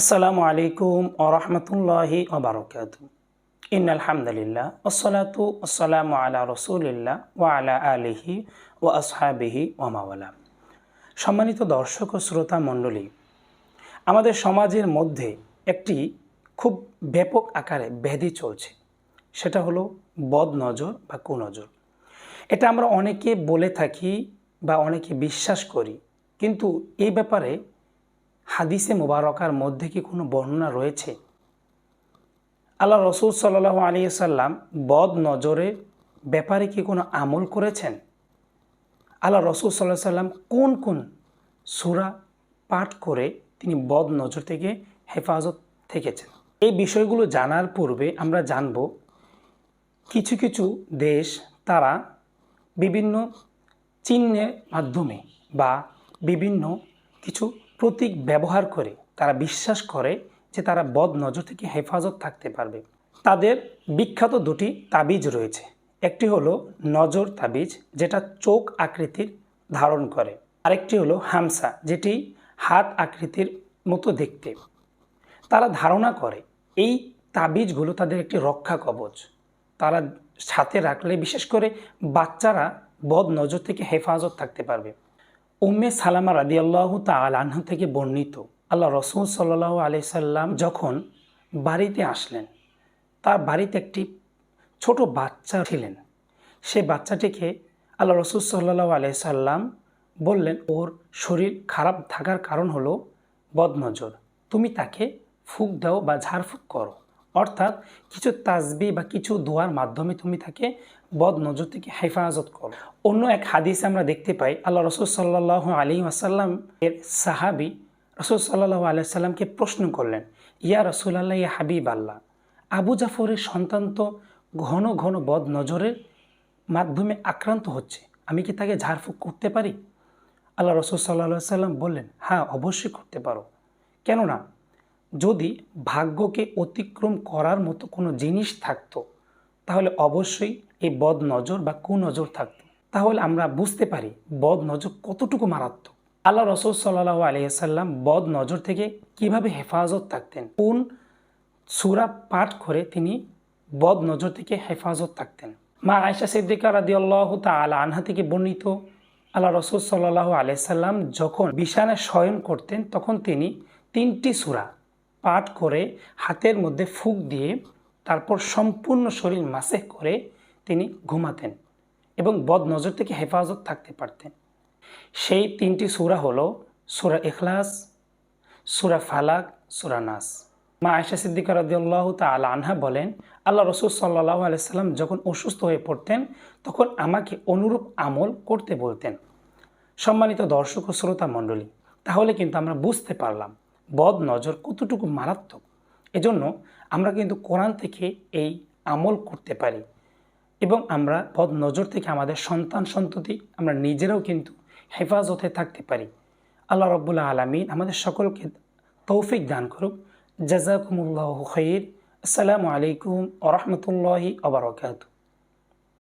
আসসালামু আলাইকুম ওরহমতুল্লাহি ওবরকাত ইন আলহামদুলিল্লাহ ওসলাতু আসসালামু আলা রসুলিল্লাহ ওয়া আলা আলিহি ও আসহাবিহি ওমাওয়ালা সম্মানিত দর্শক ও শ্রোতা মণ্ডলী, আমাদের সমাজের মধ্যে একটি খুব ব্যাপক আকারে ব্যাধি চলছে। সেটা হলো বদ নজর বা কুনজর। এটা আমরা অনেকে বলে থাকি বা অনেকে বিশ্বাস করি, কিন্তু এই ব্যাপারে হাদিসে মোবারকার মধ্যে কি কোনো বর্ণনা রয়েছে? আল্লাহ রসুল সাল্লাহ আলী সাল্লাম বদ নজরের ব্যাপারে কি কোনো আমল করেছেন? আল্লাহ রসুল সাল্লাহ সাল্লাম কোন কোন সুরা পাঠ করে তিনি বদ নজর থেকে হেফাজত থেকেছেন? এই বিষয়গুলো জানার পূর্বে আমরা জানব কিছু কিছু দেশ তারা বিভিন্ন চিহ্নের মাধ্যমে বা বিভিন্ন কিছু প্রতীক ব্যবহার করে তারা বিশ্বাস করে যে তারা বদ নজর থেকে হেফাজত থাকতে পারবে। তাদের বিখ্যাত দুটি তাবিজ রয়েছে। একটি হলো নজর তাবিজ, যেটা চোখ আকৃতির ধারণ করে। আরেকটি হলো হামসা, যেটি হাত আকৃতির মতো দেখতে। তারা ধারণা করে এই তাবিজগুলো তাদের একটি রক্ষা কবচ। তারা সাথে রাখলে, বিশেষ করে বাচ্চারা বদ নজর থেকে হেফাজত থাকতে পারবে। উম্মে সালামা রাদি আল্লাহ আনহা থেকে বর্ণিত, আল্লাহ রসুল সাল্লাহ আলি সাল্লাম যখন বাড়িতে আসলেন, তার বাড়িতে একটি ছোট বাচ্চা ছিলেন। সেই বাচ্চাটিকে আল্লাহ রসুল সাল্লাহ আলি সাল্লাম বললেন, ওর শরীর খারাপ থাকার কারণ হলো বদনজর। তুমি তাকে ফুক দাও বা ঝাড়ফুঁক করো। অর্থাৎ কিছু তাজবি বা কিছু দোয়ার মাধ্যমে তুমি তাকে বদ নজর থেকে হেফাজত করো। অন্য এক হাদিসে আমরা দেখতে পাই, আল্লাহ রসুল সাল্লাহ আলী আসাল্লাম এর সাহাবি রসুল সাল্লাহ আলাইসাল্লামকে প্রশ্ন করলেন, ইয়া রসুল আল্লাহ ইয়া হাবিব আল্লাহ আবু জাফরের সন্তান তো ঘন ঘন বদ নজরের মাধ্যমে আক্রান্ত হচ্ছে, আমি কি তাকে ঝাড়ফুঁক করতে পারি? আল্লাহ রসুল সাল্লাহ সাল্লাম বললেন হ্যাঁ অবশ্যই করতে পারো। কেননা যদি ভাগ্যকে অতিক্রম করার মতো কোনো জিনিস থাকতো, তাহলে অবশ্যই এই বদ নজর বা কুনজর থাকতো। তাহলে আমরা বুঝতে পারি বদ নজর কতটুকু মারাত্মক। আল্লাহ রসুল সাল্লাহ আলিয়াল্লাম বদ নজর থেকে কীভাবে হেফাজত থাকতেন? কোন সুরা পাঠ করে তিনি বদ নজর থেকে হেফাজত থাকতেন? মা আয়সা সিদ্দিকা রাদি আল্লাহ তালা আনহা থেকে বর্ণিত আল্লাহ রসুল সাল্লাহ আলিয়াল্লাম যখন বিছানায় শয়ন করতেন, তখন তিনি তিনটি সুরা পাঠ করে হাতের মধ্যে ফুক দিয়ে তারপর সম্পূর্ণ শরীর মাসে করে তিনি ঘুমাতেন এবং বদ নজর থেকে হেফাজত থাকতে পারতেন। সেই তিনটি সুরা হলো সুরা এখলাস সুরা ফালাক, সুরা নাস। মা আয়সা সিদ্দিকা রদিয়াল্লাহ তালা আনহা বলেন, আল্লাহ রসুল সাল্লাহ আলাইসাল্লাম যখন অসুস্থ হয়ে পড়তেন, তখন আমাকে অনুরূপ আমল করতে বলতেন। সম্মানিত দর্শক ও শ্রোতা মণ্ডলী, তাহলে কিন্তু আমরা বুঝতে পারলাম বদ নজর কতটুকু মারাত্মক? এজন্য আমরা কিন্তু কোরআন থেকে এই আমল করতে পারি। এবং আমরা বদ নজর থেকে আমাদের সন্তান সন্ততি আমরা নিজেরাও কিন্তু হেফাজতে থাকতে পারি। আল্লাহ রব্বুল্লাহ আলমিন আমাদের সকলকে তৌফিক দান করুক। জাজাকুমুল্লাহ খৈর আসসালামু আলাইকুম ওরহমতুল্লাহি আবরকাত